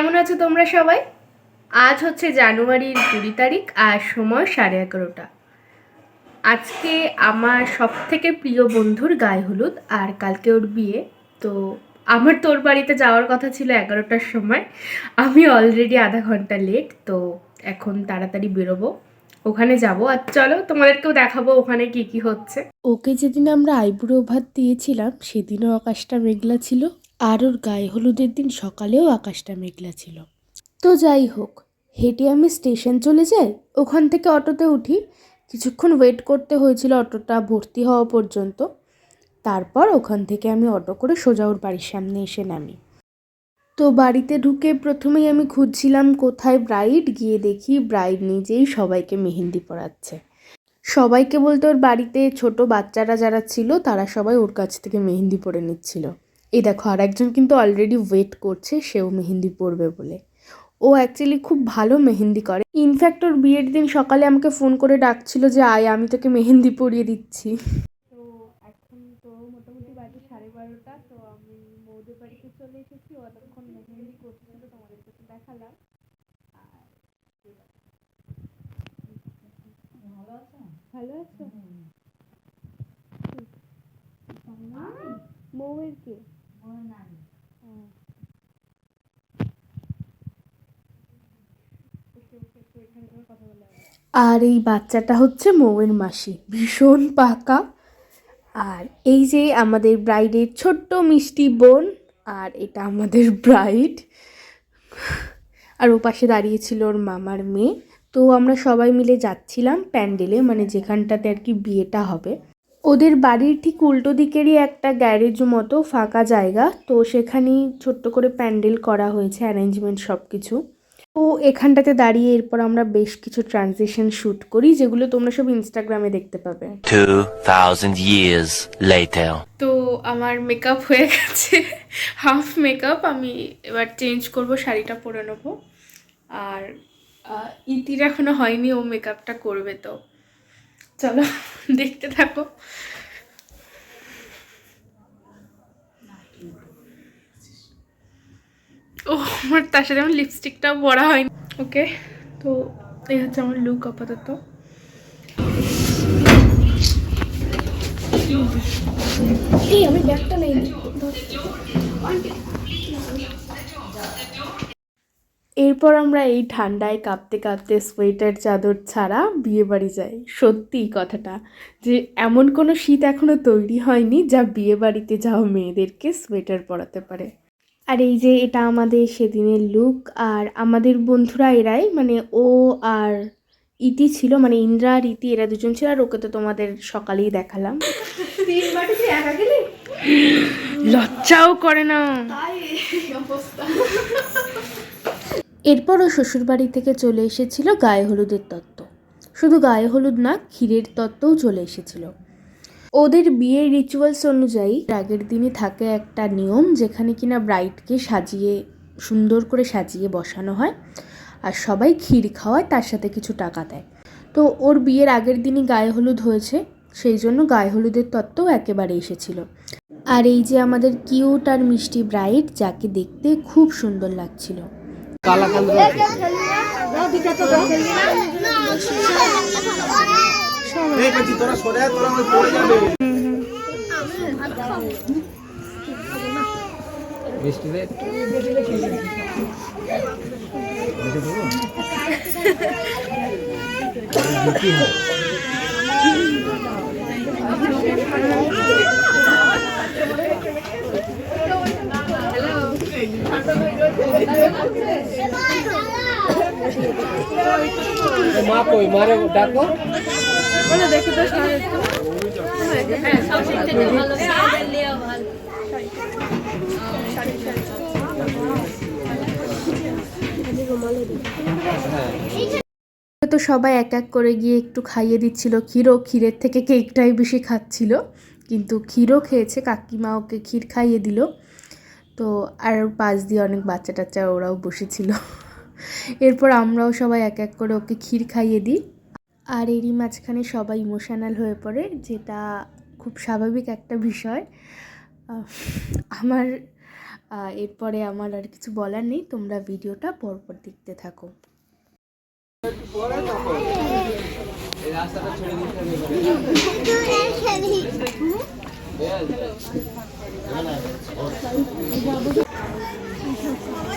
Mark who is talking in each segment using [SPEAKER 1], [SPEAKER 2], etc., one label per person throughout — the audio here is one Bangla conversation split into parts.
[SPEAKER 1] কেমন আছো তোমরা সবাই? আজ হচ্ছে জানুয়ারির কুড়ি তারিখ আর সময় সাড়ে এগারোটা। আজকে আমার সব থেকে প্রিয় বন্ধুর গায়ে হলুদ আর কালকে ওর বিয়ে। তো আমার তোর বাড়িতে যাওয়ার কথা ছিল এগারোটার সময়। আমি অলরেডি আধা ঘণ্টা লেট তো এখন তাড়াতাড়ি বেরোবো। ওখানে যাব। আর চলো তোমাদেরকেও দেখাবো ওখানে কি কি হচ্ছে।
[SPEAKER 2] ওকে যেদিন আমরা আইবুড়ো ভাত দিয়েছিলাম, সেদিনও আকাশটা মেঘলা ছিল। আর ওর গায়ে হলুদের দিন সকালেও আকাশটা মেঘলা ছিল। তো যাই হোক, হেঁটে আমি স্টেশন চলে যাই। ওখান থেকে অটোতে উঠি। কিছুক্ষণ ওয়েট করতে হয়েছিল অটোটা ভর্তি হওয়া পর্যন্ত। তারপর ওখান থেকে আমি অটো করে সোজা ওর বাড়ির সামনে এসে নামি। তো বাড়িতে ঢুকে প্রথমেই আমি খুঁজছিলাম কোথায় ব্রাইড গিয়ে দেখি ব্রাইড নিজেই সবাইকে মেহেন্দি পরাচ্ছে। সবাইকে বলতে ওর বাড়িতে ছোট বাচ্চারা যারা ছিল, তারা সবাই ওর কাছ থেকে মেহেন্দি পরে নিচ্ছিল। এই দেখো আর একজন কিন্তু অলরেডি ওয়েট করছে সেও মেহেন্দি পরবে বলে। ও অ্যাকচুয়ালি খুব ভালো মেহেন্দি করে। ইনফ্যাক্ট ওর বিয়ের দিন সকালে আমাকে ফোন করে ডাকছিল যে আয় আমি তোকে মেহেন্দি পরিয়ে দিচ্ছি। তো এখন তো মোটামুটি বাজে সাড়ে বারোটা তো আমি বৌদের বাড়িতে চলে এসেছি ও এতক্ষণ মেহেন্দি করছিল তোমাদেরকে তো দেখালাম। আর ভালো আছো? বউয়ের কে আর এই বাচ্চাটা হচ্ছে মৌয়ের মাসি। ভীষণ পাকা। আর এই যে আমাদের ব্রাইডের ছোট্ট মিষ্টি বোন, আর এটা আমাদের ব্রাইড। আর ও পাশে দাঁড়িয়েছিল ওর মামার মেয়ে। তো আমরা সবাই মিলে যাচ্ছিলাম প্যান্ডেলে মানে যেখানটাতে আর কি বিয়েটা হবে। ওদের বাড়ির ঠিক উল্টো দিকেরই একটা গ্যারেজ মতো ফাঁকা জায়গা। তো সেখানেই ছোট্ট করে প্যান্ডেল করা হয়েছে অ্যারেঞ্জমেন্ট সব কিছু তো এখানটাতে দাঁড়িয়ে এরপর আমরা বেশ কিছু ট্রানজেকশন শ্যুট করি যেগুলো তোমরা সব ইনস্টাগ্রামে দেখতে পাবে।
[SPEAKER 3] 2000 years later.
[SPEAKER 1] তো আমার মেকআপ হয়ে গেছে। হাফ মেকআপ আমি এবার চেঞ্জ করব শাড়িটা পরে নেব। আর ইতির এখনও হয়নি ও মেকআপটা করবে তো। চলো, দেখতে থাকো। ও আমার তার সাথে আমার লিপস্টিকটাও পরা হয়নি। ওকে তো এই হচ্ছে আমার লুক আপাতত। আমি ব্যাগটা নেই।
[SPEAKER 2] এরপর আমরা এই ঠান্ডায় কাঁপতে কাঁপতে সোয়েটার চাদর ছাড়া বিয়ে বাড়ি যাই। সত্যি কথাটা যে এমন কোনো শীত এখনও তৈরি হয়নি যা বিয়ে বাড়িতে যাওয়া মেয়েদেরকে সোয়েটার পরাতে পারে। আর এই যে এটা আমাদের সেদিনের লুক আর আমাদের বন্ধুরা এরাই মানে ও আর ইতি ছিল মানে ইন্দ্রা আর ইতি এরা দুজন ছিল আর ওকে তো তোমাদের সকালেই দেখালাম। লজ্জাও করে না। ও শ্বশুরবাড়ি থেকে চলে এসেছিল গায়ে হলুদের তত্ত্ব। শুধু গায়ে হলুদ না, ক্ষীরের তত্ত্বও চলে এসেছিল। ওদের বিয়ের রিচুয়ালস অনুযায়ী আগের দিনই থাকে একটা নিয়ম যেখানে কিনা ব্রাইডকে সাজিয়ে, সুন্দর করে সাজিয়ে বসানো হয় আর সবাই ক্ষীর খাওয়ায়, তার সাথে কিছু টাকা দেয়। তো ওর বিয়ের আগের দিনই গায়ে হলুদ হয়েছে, সেই জন্য গায়ে হলুদের তত্ত্বও একেবারে এসেছিল। আর এই যে আমাদের কিউট আর মিষ্টি ব্রাইড যাকে দেখতে খুব সুন্দর লাগছিল।
[SPEAKER 4] এই বলছি তোরা সরে তোরা ওই পড়ে যাবে। বৃষ্টিতে মা কই মারে ডাকো।
[SPEAKER 2] তো সবাই এক এক করে গিয়ে একটু খাইয়ে দিচ্ছিল। ক্ষীরও ক্ষীরের থেকে কেকটাই বেশি খাচ্ছিল। কিন্তু ক্ষীরও খেয়েছে কাকিমা ওকে ক্ষীর খাইয়ে দিল। তো আর পাশ দিয়ে অনেক বাচ্চা টাচ্চা ওরাও বসেছিল। এরপর আমরাও সবাই এক এক করে ওকে ক্ষীর খাইয়ে দিই। আর এরই মাঝখানে সবাই ইমোশনাল হয়ে পড়ে, যেটা খুব স্বাভাবিক একটা বিষয়। আমার এরপরে আমার আর কিছু বলার নেই, তোমরা ভিডিওটা পরপর দেখতে থাকো।
[SPEAKER 4] এই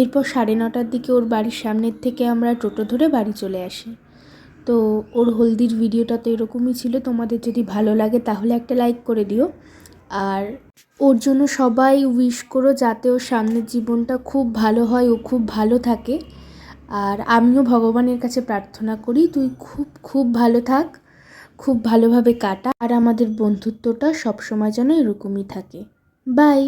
[SPEAKER 2] এরপর সাড়ে নটার দিকে ওর বাড়ির সামনের থেকে আমরা টোটো ধরে বাড়ি চলে আসি। তো ওর হলদির ভিডিওটা তো এরকমই ছিল, তোমাদের যদি ভালো লাগে তাহলে একটা লাইক করে দিও। আর ওর জন্য সবাই উইশ করো যাতে ওর সামনের জীবনটা খুব ভালো হয়, ও খুব ভালো থাকে। আর আমিও ভগবানের কাছে প্রার্থনা করি, তুই খুব খুব ভালো থাক, খুব ভালোভাবে কাটা। আর আমাদের বন্ধুত্বটা সবসময় যেন এরকমই থাকে। বাই